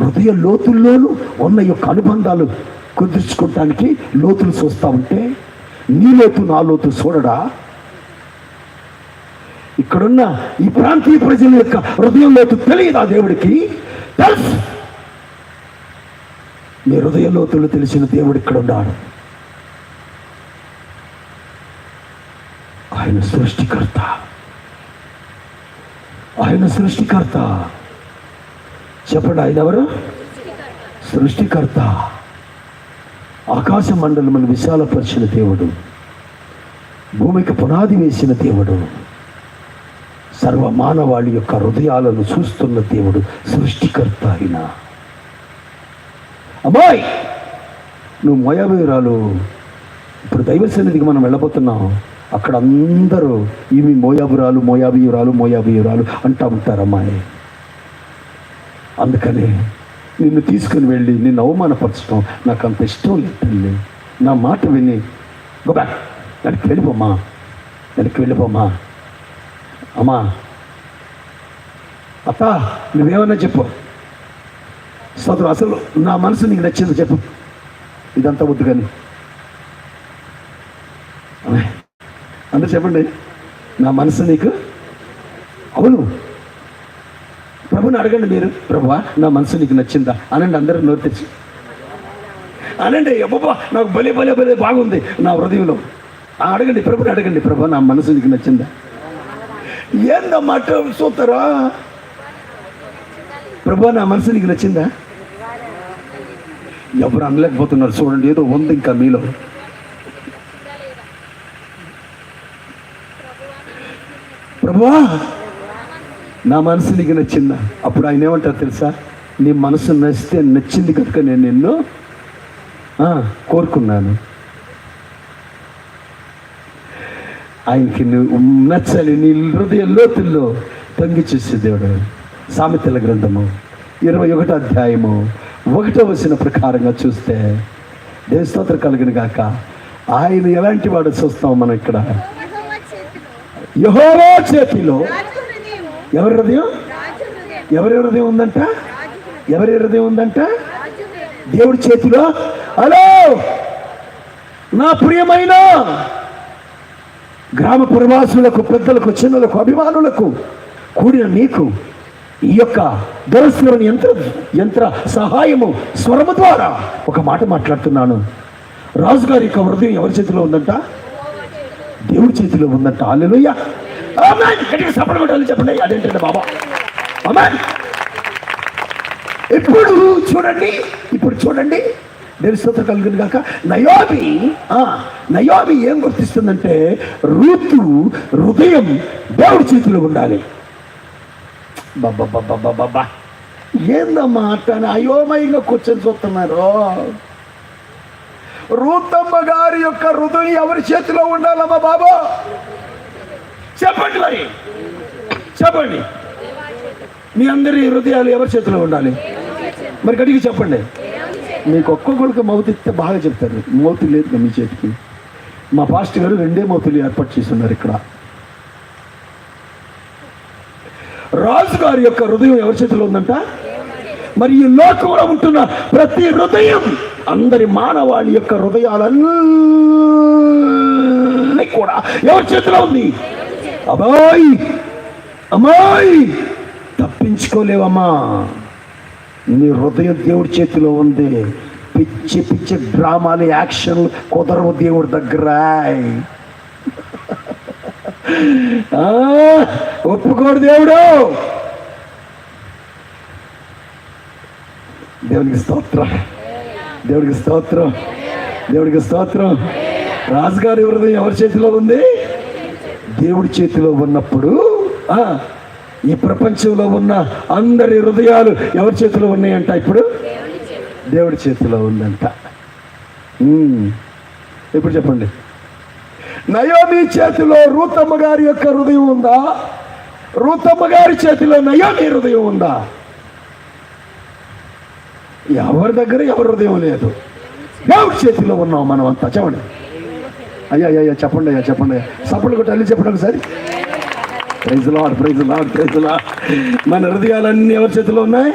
హృదయ లోతుల్లోనూ ఉన్న యొక్క అనుబంధాలు కుదుర్చుకోవటానికి లోతులు చూస్తా ఉంటే నీ లోతు నా లోతు చూడడా? ఇక్కడున్న ఈ ప్రాంతీయ ప్రజల యొక్క హృదయం లోతు తెలియదా దేవుడికి? తెలుసు. మీ హృదయ లోతులు తెలిసిన దేవుడు ఇక్కడ ఉన్నాడు. ఆయన సృష్టికర్త. ఆయన సృష్టికర్త. చెప్పండి ఆయన ఎవరు సృష్టికర్త. ఆకాశ మండలమును విశాలపరిచిన దేవుడు. భూమికి పునాది వేసిన దేవుడు. సర్వ మానవాళి యొక్క హృదయాలను చూస్తున్న దేవుడు సృష్టికర్త అయిన. అమ్మాయి! నువ్వు మోయాబీరాలు ఇప్పుడు దైవ సన్నిధికి మనం వెళ్ళబోతున్నాం. అక్కడ అందరూ ఇవి మోయాబురాలు మోయాబీయురాలు మోయాబీయురాలు అంటూ ఉంటారు అమ్మాయి. అందుకనే నిన్ను తీసుకుని వెళ్ళి నిన్ను అవమానపరచడం నాకు అంత ఇష్టం లేదు తల్లి. నా మాట విని గో బ్యాక్ దానికి వెళ్ళిపోమ్మా దానికి వెళ్ళిపోమ్మా. అమ్మా అత్త నువ్వేమన్నా చెప్పు. సోదరు అసలు నా మనసు నీకు నచ్చింది చెప్పు. ఇదంతా వద్దు కానీ. అందరు చెప్పండి నా మనసు నీకు? అవును. ప్రభుని అడగండి మీరు ప్రభువా నా మనసు నీకు నచ్చిందా? అనండి అందరూ నోరు తెచ్చి అనండి అబ్బబ్బా నాకు భలే భలే భలే బాగుంది నా హృదయంలో. అడగండి ప్రభుని అడగండి ప్రభు నా మనసు నీకు నచ్చిందా? ఏందమ్మాట చూస్తారా ప్రభు నా మనసు నీకు నచ్చిందా? ఎవరు అనలేకపోతున్నారు చూడండి ఏదో ఉంది ఇంకా మీలో. ప్రభువా నా మనసు నీకు నచ్చిందా? అప్పుడు ఆయన ఏమంటారు తెలుసా? నీ మనసు నచ్చితే నచ్చింది కనుక నేను నిన్ను కోరుకున్నాను. ఆయనకి నువ్వు నచ్చాలి నీ హృదయ లోతుల్లో తొంగి చూసే దేవుడు. సామెతల గ్రంథము ఇరవై ఒకటో అధ్యాయము ఒకటో వచ్చిన ప్రకారంగా చూస్తే దేవస్తోత్ర కలిగిన గాక. ఆయన ఎలాంటి వాడు చూస్తాం మనం ఇక్కడ? యహోవా చేతిలో యహోవా చేతిలో రాజు హృదయము ఎవరి హృదయం? ఎవరి హృదయం ఉందంట? ఎవరి హృదయం ఉందంట? దేవుడి చేతిలో? హలో! నా ప్రియమైన గ్రామ పురవాసులకు పెద్దలకు చిన్నలకు అభిమానులకు కూడిన నీకు ఈ యొక్క దరస్వరం యంత్ర యంత్ర సహాయము స్వరము ద్వారా ఒక మాట మాట్లాడుతున్నాను. రాజుగారి యొక్క హృదయం ఎవరి చేతిలో ఉందంట? దేవుడి చేతిలో ఉందంట. అల్లెలుయ్యా గట్టిగా చెప్పండి. అదేంటండి బాబా? అమ్మాయి ఇప్పుడు చూడండి ఇప్పుడు చూడండి. నేను స్తోత్ర కలుగును కాక నయోబి నయోబి ఏం గుర్తిస్తుందంటే రూతు హృదయం దేవుడి చేతిలో ఉండాలి. బాబా ఏందమ్మా అట్టని? అయోమయంగా కూర్చొని చూస్తున్నారు. రూతమ్మ గారి యొక్క హృదయం ఎవరి చేతిలో ఉండాలమ్మా బాబా? చెప్పండి మరి. చెప్పండి. మీ అందరి హృదయాలు ఎవరి చేతిలో ఉండాలి? మరి గడికి చెప్పండి. మీకు ఒక్కొక్కరికి మౌత్ ఇస్తే బాగా చెప్తారు. మౌతు లేదు మీ చేతికి. మా పాస్ట్ గారు రెండే మౌతులు ఏర్పాటు చేస్తున్నారు ఇక్కడ. రాజు గారి యొక్క హృదయం ఎవరి చేతిలో ఉందంట? మరి ఈ లోకంలో ఉంటున్న ప్రతి హృదయం అందరి మానవాళి యొక్క హృదయాలన్నీ కూడా ఎవరి చేతిలో ఉంది? అబ్బాయి అమ్మాయి తప్పించుకోలేవమ్మా. నీ హృదయం దేవుడి చేతిలో ఉంది. పిచ్చి పిచ్చి డ్రామాలు యాక్షన్లు కుదరవు దేవుడి దగ్గర. ఒప్పుకోడు దేవుడు. దేవునికి స్తోత్రం. దేవుడికి స్తోత్రం. దేవుడికి స్తోత్రం. రాజుగారి హృదయం ఎవరి చేతిలో ఉంది? దేవుడి చేతిలో ఉన్నప్పుడు ఈ ప్రపంచంలో ఉన్న అందరి హృదయాలు ఎవరి చేతిలో ఉన్నాయంట ఇప్పుడు? దేవుడి చేతిలో. ఉందంట. ఇప్పుడు చెప్పండి. నయోమి చేతిలో రూతమ్మ గారి యొక్క హృదయం ఉందా? రూతమ్మ గారి చేతిలో నయోమి హృదయం ఉందా? ఎవరి దగ్గర ఎవరి హృదయం లేదు. దేవుడి చేతిలో ఉన్నాం మనం అంతా చెప్పండి. అయ్యా అయ్యా చెప్పండి అయ్యా చెప్పండి అయ్యా. సపోర్ట్ కొట్టి అల్లి చెప్పండి ఒకసారి. Praise Lord praise Lord praise Lord మన హృదయాలన్నీ ఎవరి చేతిలో ఉన్నాయి?